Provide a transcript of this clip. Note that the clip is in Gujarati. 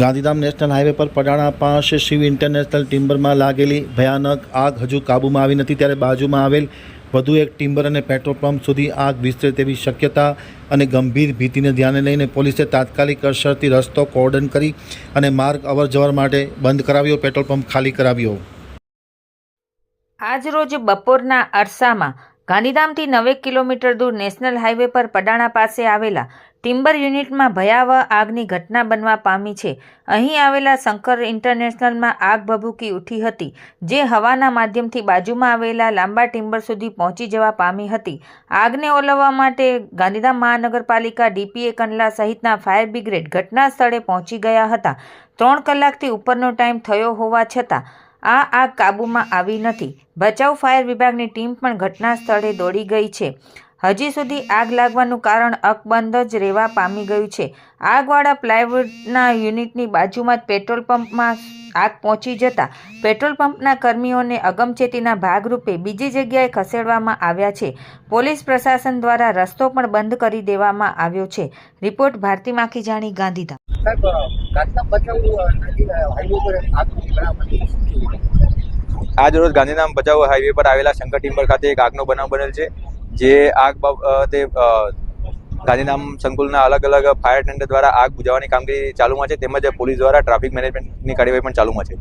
ગાંધીધામ નેશનલ હાઈવે પર પડાણા પાસે શિવ ઇન્ટરનેશનલ ટિમ્બરમાં લાગેલી ભયાનક આગ હજુ કાબૂમાં આવી નથી, ત્યારે બાજુમાં આવેલ વધુ એક ટિમ્બર અને પેટ્રોલ પંપ સુધી આગ વિસ્તરે તેવી શક્યતા અને ગંભીર ભીતિને ધ્યાને લઈને પોલીસે તાત્કાલિક અસરથી રસ્તો કોર્ડન કરી અને માર્ગ અવરજવર માટે બંધ કરાવ્યો, પેટ્રોલ પંપ ખાલી કરાવ્યો. આજરોજ બપોરના અરસામાં ગાંધીધામથી નવેક કિલોમીટર દૂર નેશનલ હાઈવે પર પડાણા પાસે આવેલા ટિમ્બર યુનિટમાં ભયાવહ આગની ઘટના બનવા પામી છે. અહીં આવેલા શંકર ઇન્ટરનેશનલમાં આગ ભભૂકી ઉઠી હતી, જે હવાના માધ્યમથી બાજુમાં આવેલા લાંબા ટિમ્બર સુધી પહોંચી જવા પામી હતી. આગને ઓલવવા માટે ગાંધીધામ મહાનગરપાલિકા ડીપીએ કંડલા સહિતના ફાયર બ્રિગેડ ઘટના સ્થળે પહોંચી ગયા હતા. ત્રણ કલાકથી ઉપરનો ટાઈમ થયો હોવા છતાં આ આગ કાબૂમાં આવી નથી. બચાવ ફાયર વિભાગની ટીમ પણ ઘટના સ્થળે દોડી ગઈ છે. હજી સુધી આગ લાગવાનું કારણ અકબંધ જ રહેવા પામી ગયું છે. આગવાળા પ્લાયવુડના યુનિટની બાજુમાં જ પેટ્રોલ પંપમાં આગ પહોંચી જતા પેટ્રોલ પંપના કર્મીઓને અગમચેતીના ભાગરૂપે બીજી જગ્યાએ ખસેડવામાં આવ્યા છે. પોલીસ પ્રશાસન દ્વારા રસ્તો પણ બંધ કરી દેવામાં આવ્યો છે. રિપોર્ટ ભારતી માખીજાણી, ગાંધીધામ. આજ રોજ ગાંધીધામ ભચાઉ હાઈવે પર આવેલા શંકર ટિમ્બર ખાતે એક આગનો બનાવ બનેલ છે જે આગ અ, ગાંધીધામ સંકુલના અલગ અલગ ફાયર ટેન્ડર દ્વારા આગ બુજાવવાની કામગીરી ચાલુમાં છે તેમજ પોલીસ દ્વારા ટ્રાફિક મેનેજમેન્ટની કાર્યવાહી પણ ચાલુમાં છે.